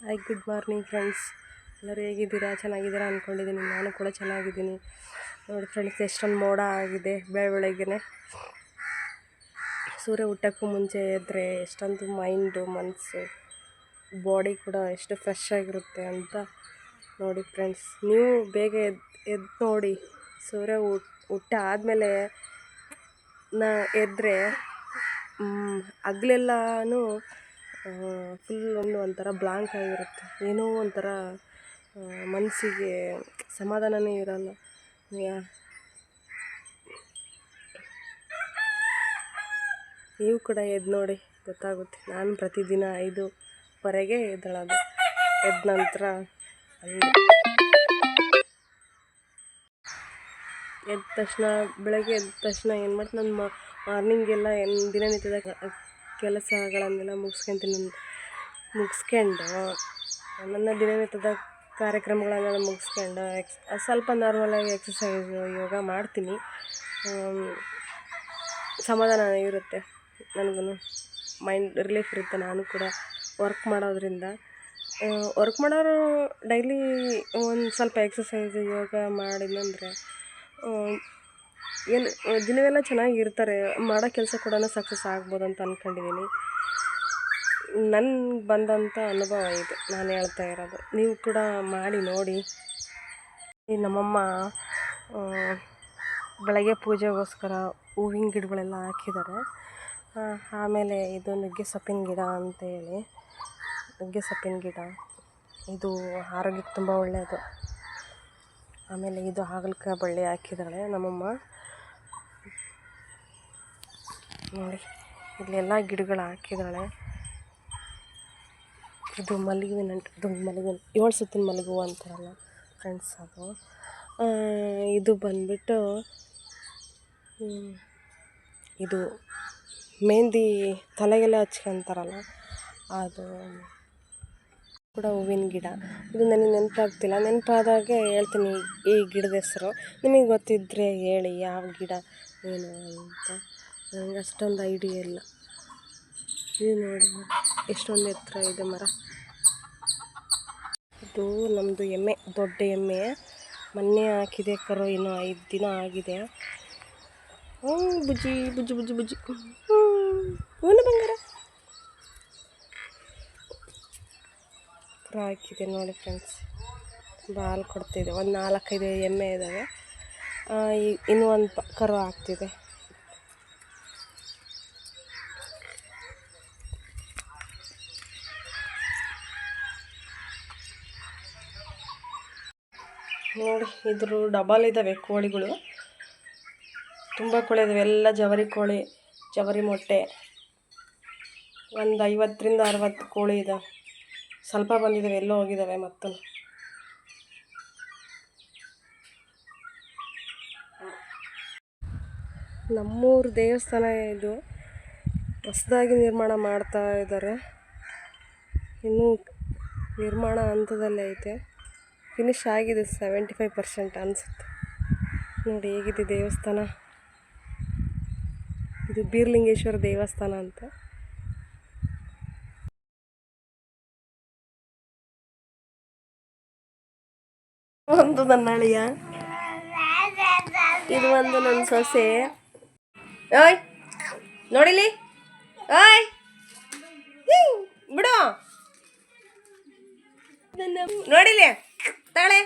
Hi good morning friends ಎಲ್ಲರೂ ಹೇಗಿದ್ದೀರಾ? ಚೆನ್ನಾಗಿದ್ದೀರಾ ಅಂದ್ಕೊಂಡಿದ್ದೀನಿ ನಾನು ಕೂಡ ಚೆನ್ನಾಗಿದ್ದೀನಿ. ನೋಡಿ ಫ್ರೆಂಡ್ಸ್ ಎಷ್ಟೊಂದು ಮೋಡ ಆಗಿದೆ ಬೆಳ ಬೆಳಗ್ಗೆನೆ ಸೂರ್ಯ ಹುಟ್ಟೋಕ್ಕೂ ಮುಂಚೆ ಎದ್ದರೆ ಎಷ್ಟೊಂದು ಮೈಂಡು ಮನಸ್ಸು ಬಾಡಿ ಕೂಡ ಎಷ್ಟು ಫ್ರೆಶ್ ಆಗಿರುತ್ತೆ ಅಂತ ನೋಡಿ ಫ್ರೆಂಡ್ಸ್ ನೀವು ಬೇಗ ಎದ್ದು ಎದ್ದು ನೋಡಿ. ಸೂರ್ಯ ಹುಟ್ ಹುಟ್ಟ ಆದಮೇಲೆ ನಾ ಎದ್ದರೆ ಹಗ್ಲೆಲ್ಲನೂ ಫುಲ್ ಒಂದು ಒಂಥರ ಬ್ಲಾಂಕ್ ಆಗಿರುತ್ತೆ. ಏನೋ ಒಂಥರ ಮನಸ್ಸಿಗೆ ಸಮಾಧಾನನೇ ಇರಲ್ಲ. ನೀವು ಕೂಡ ಎದ್ದು ನೋಡಿ, ಗೊತ್ತಾಗುತ್ತೆ. ನಾನು ಪ್ರತಿದಿನ ಐದುವರೆಗೆ ಎದ್ದೇಳೋದು. ಎದ್ದ ನಂತರ ಎದ್ದ ತಕ್ಷಣ, ಬೆಳಗ್ಗೆ ಎದ್ದ ತಕ್ಷಣ ಏನು ಮಾಡ್ತೀನಿ ನನ್ನ ಮಾರ್ನಿಂಗೆಲ್ಲ ಏನು ದಿನನಿತ್ಯದ ಕೆಲಸಗಳನ್ನೆಲ್ಲ ಮುಗಿಸ್ಕೊಂತೀನಿ ಮುಗಿಸ್ಕೊಂಡು, ನನ್ನ ದಿನನಿತ್ಯದ ಕಾರ್ಯಕ್ರಮಗಳನ್ನೆಲ್ಲ ಮುಗಿಸ್ಕೊಂಡು ಎಕ್ಸ್ ಸ್ವಲ್ಪ ನಾರ್ಮಲಾಗಿ ಎಕ್ಸಸೈಸ್ ಯೋಗ ಮಾಡ್ತೀನಿ. ಸಮಾಧಾನ ಇರುತ್ತೆ. ನನಗೂ ಮೈಂಡ್ ರಿಲೀಫ್ ಇರುತ್ತೆ. ನಾನು ಕೂಡ ವರ್ಕ್ ಮಾಡೋದ್ರಿಂದ. ವರ್ಕ್ ಮಾಡೋರು ಡೈಲಿ ಒಂದು ಸ್ವಲ್ಪ ಎಕ್ಸಸೈಸ್ ಯೋಗ ಮಾಡಿದ್ನಂದರೆ ಏನು ದಿನವೆಲ್ಲ ಚೆನ್ನಾಗಿರ್ತಾರೆ, ಮಾಡೋ ಕೆಲಸ ಕೂಡ ಸಕ್ಸಸ್ ಆಗ್ಬೋದು ಅಂತ ಅಂದ್ಕೊಂಡಿದ್ದೀನಿ ನನ್ಗೆ ಬಂದಂಥ ಅನುಭವ ಇದು, ನಾನು ಹೇಳ್ತಾ ಇರೋದು. ನೀವು ಕೂಡ ಮಾಡಿ ನೋಡಿ. ನಮ್ಮಮ್ಮ ಬೆಳಗ್ಗೆ ಪೂಜೆಗೋಸ್ಕರ ಹೂವಿನ ಗಿಡಗಳೆಲ್ಲ ಹಾಕಿದ್ದಾರೆ. ಆಮೇಲೆ ಇದು ನುಗ್ಗೆ ಸೊಪ್ಪಿನ ಗಿಡ ಅಂತೇಳಿ. ನುಗ್ಗೆ ಸೊಪ್ಪಿನ ಗಿಡ. ಇದು ಆರೋಗ್ಯಕ್ಕೆ ತುಂಬ ಒಳ್ಳೆಯದು ಆಮೇಲೆ ಇದು ಹಾಗಲಕಾಯಿ ಬಳ್ಳಿ ಹಾಕಿದ್ದಾಳೆ ನಮ್ಮಮ್ಮ. ನೋಡಿ, ಇಲ್ಲೆಲ್ಲ ಗಿಡಗಳು ಹಾಕಿದ್ದಾಳೆ ಇದು ಮಲ್ಲಿಗೆ ಇದು ಮಲ್ಲಿಗೆ ಏಳು ಸುತ್ತಿನ ಮಲ್ಲಿಗೆ ಹೂವು ಅಂತಾರಲ್ಲ ಫ್ರೆಂಡ್ಸ್ ಅದು. ಇದು ಬಂದ್ಬಿಟ್ಟು ಇದು ಮೆಹಂದಿ ತಲೆಗೆಲ್ಲ ಹಚ್ಕೊಂತಾರಲ್ಲ, ಅದು ಕೂಡ ಹೂವಿನ ಗಿಡ. ಇದು ನನಗೆ ನೆನಪಾಗ್ತಿಲ್ಲ. ನೆನಪಾದಾಗೆ ಹೇಳ್ತೀನಿ ಈ ಗಿಡದ ಹೆಸರು. ನಿಮಗೆ ಗೊತ್ತಿದ್ದರೆ ಹೇಳಿ ಯಾವ ಗಿಡ ಏನು ಅಂತ. ನನಗೆ ಅಷ್ಟೊಂದು ಐಡಿಯಾ ಇಲ್ಲ. ಇದು ನೋಡಿ ಎಷ್ಟೊಂದು ಎತ್ತರ ಇದೆ ಮರ. ಇದು ನಮ್ಮದು ಎಮ್ಮೆ, ದೊಡ್ಡ ಎಮ್ಮೆ. ಮೊನ್ನೆ ಹಾಕಿದೆ ಕರು, ಇನ್ನೂ ಐದು ದಿನ ಆಗಿದೆ. ಹ್ಞೂ ಬುಜ್ಜಿ ಬುಜ್ಜಿ ಬುಜ್ಜಿ ಬುಜ್ಜಿ. ಹ್ಞೂ ಬಂಗಾರ. ಹಾಕಿದೆ ನೋಡಿ ಫ್ರೆಂಡ್ಸ್ ತುಂಬ ಹಾಲು ಕೊಡ್ತಿದೆ. ಒಂದು ನಾಲ್ಕೈದು ಎಮ್ಮೆ ಇದ್ದಾವೆ ಇನ್ನೂ ಒಂದು ಕರು ಆಗ್ತಿದೆ. ನೋಡಿ, ಇದ್ರ ಡಬಲ್ ಇದ್ದಾವೆ ಕೋಳಿಗಳು. ತುಂಬ ಕೋಳಿ ಇದ್ದಾವೆ ಎಲ್ಲ ಜವರಿ ಕೋಳಿ, ಜವರಿ ಮೊಟ್ಟೆ. ಒಂದು ಐವತ್ತರಿಂದ ಅರವತ್ತು ಕೋಳಿ ಇದಾವೆ. ಸ್ವಲ್ಪ ಬಂದಿದ್ದಾವೆ ಎಲ್ಲೋ ಹೋಗಿದ್ದಾವೆ ಮತ್ತು. ನಮ್ಮೂರು ದೇವಸ್ಥಾನ ಇದು. ಹೊಸದಾಗಿ ನಿರ್ಮಾಣ ಮಾಡ್ತಾ ಇದ್ದಾರೆ. ಇನ್ನೂ ನಿರ್ಮಾಣ ಹಂತದಲ್ಲೇ ಐತೆ. ಫಿನಿಶ್ ಆಗಿದೆ ಸೆವೆಂಟಿ ಫೈವ್ ಪರ್ಸೆಂಟ್ ಅನಿಸುತ್ತೆ. ನೋಡಿ ಹೇಗಿದೆ ದೇವಸ್ಥಾನ. ಇದು ಬೀರ್ಲಿಂಗೇಶ್ವರ ದೇವಸ್ಥಾನ ಅಂತ. ಒಂದು ನನ್ನ ಅಳಿಯ. ಇದು ಒಂದು ನನ್ನ ಸೊಸೆ. ಓಯ್ ನೋಡಿಲಿ? ಓಯ್ ಬಿಡು. ನೋಡಿಲಿ? ತಗಳೆ